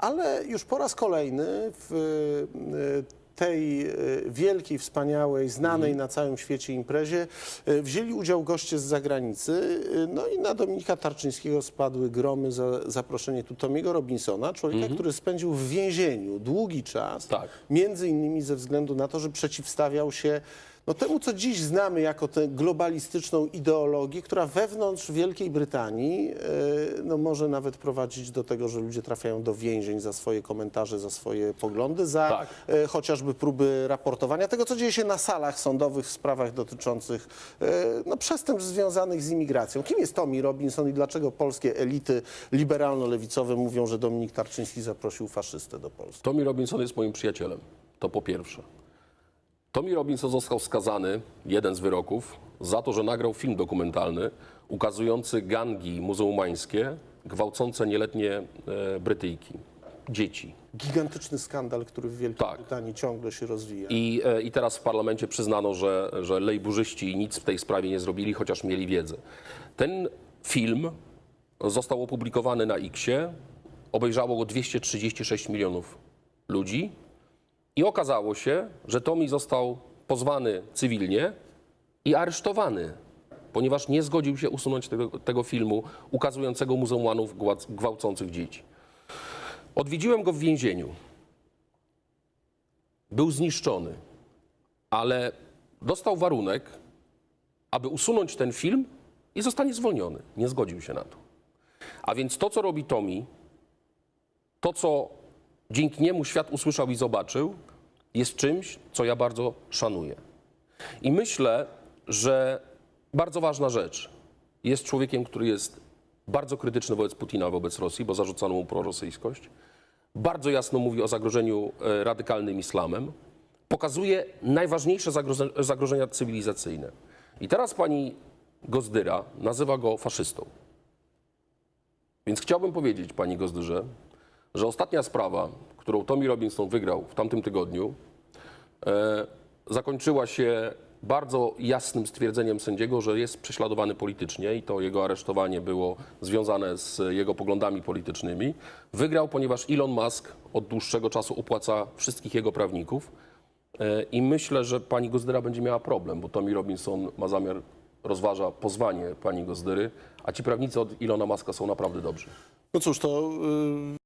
ale już po raz kolejny w e, tej e, wielkiej, wspaniałej, znanej na całym świecie imprezie e, wzięli udział goście z zagranicy. No i na Dominika Tarczyńskiego spadły gromy za zaproszenie tu Tomiego Robinsona, człowieka, który spędził w więzieniu długi czas. Tak. Między innymi ze względu na to, że przeciwstawiał się no, temu, co dziś znamy jako tę globalistyczną ideologię, która wewnątrz Wielkiej Brytanii e, no, może nawet prowadzić do tego, że ludzie trafiają do więzień za swoje komentarze, za swoje poglądy, za Tak. e, chociażby próby raportowania tego, co dzieje się na salach sądowych w sprawach dotyczących e, no, przestępstw związanych z imigracją. Kim jest Tommy Robinson i dlaczego polskie elity liberalno-lewicowe mówią, że Dominik Tarczyński zaprosił faszystę do Polski? Tommy Robinson jest moim przyjacielem. To po pierwsze. Tommy Robinson został skazany, jeden z wyroków, za to, że nagrał film dokumentalny ukazujący gangi muzułmańskie gwałcące nieletnie e, Brytyjki, dzieci. Gigantyczny skandal, który w Wielkiej Tak. Brytanii ciągle się rozwija. I, e, I teraz w parlamencie przyznano, że, że lejburzyści nic w tej sprawie nie zrobili, chociaż mieli wiedzę. Ten film został opublikowany na Xie, obejrzało go 236 milionów ludzi i okazało się, że Tommy został pozwany cywilnie i aresztowany, ponieważ nie zgodził się usunąć tego, tego filmu ukazującego muzułmanów gwałcących dzieci. Odwiedziłem go w więzieniu. Był zniszczony ale dostał warunek, aby usunąć ten film i zostanie zwolniony. Nie zgodził się na to. A więc to, co robi Tommy, to, co dzięki niemu świat usłyszał i zobaczył, jest czymś, co ja bardzo szanuję. I myślę, że bardzo ważna rzecz. Jest człowiekiem, który jest bardzo krytyczny wobec Putina, wobec Rosji, bo zarzucano mu prorosyjskość. Bardzo jasno mówi o zagrożeniu e, radykalnym islamem pokazuje najważniejsze zagroże- zagrożenia cywilizacyjne. I teraz pani Gozdyra nazywa go faszystą. Więc chciałbym powiedzieć pani Gozdyrze, że ostatnia sprawa, którą Tommy Robinson wygrał w tamtym tygodniu, e, zakończyła się bardzo jasnym stwierdzeniem sędziego, że jest prześladowany politycznie i to jego aresztowanie było związane z jego poglądami politycznymi. Wygrał, ponieważ Elon Musk od dłuższego czasu opłaca wszystkich jego prawników E, I myślę, że pani Gozdyra będzie miała problem, bo Tommy Robinson ma zamiar, rozważa pozwanie pani Gozdyry, a ci prawnicy od Ilona Maska są naprawdę dobrzy. No cóż, to y,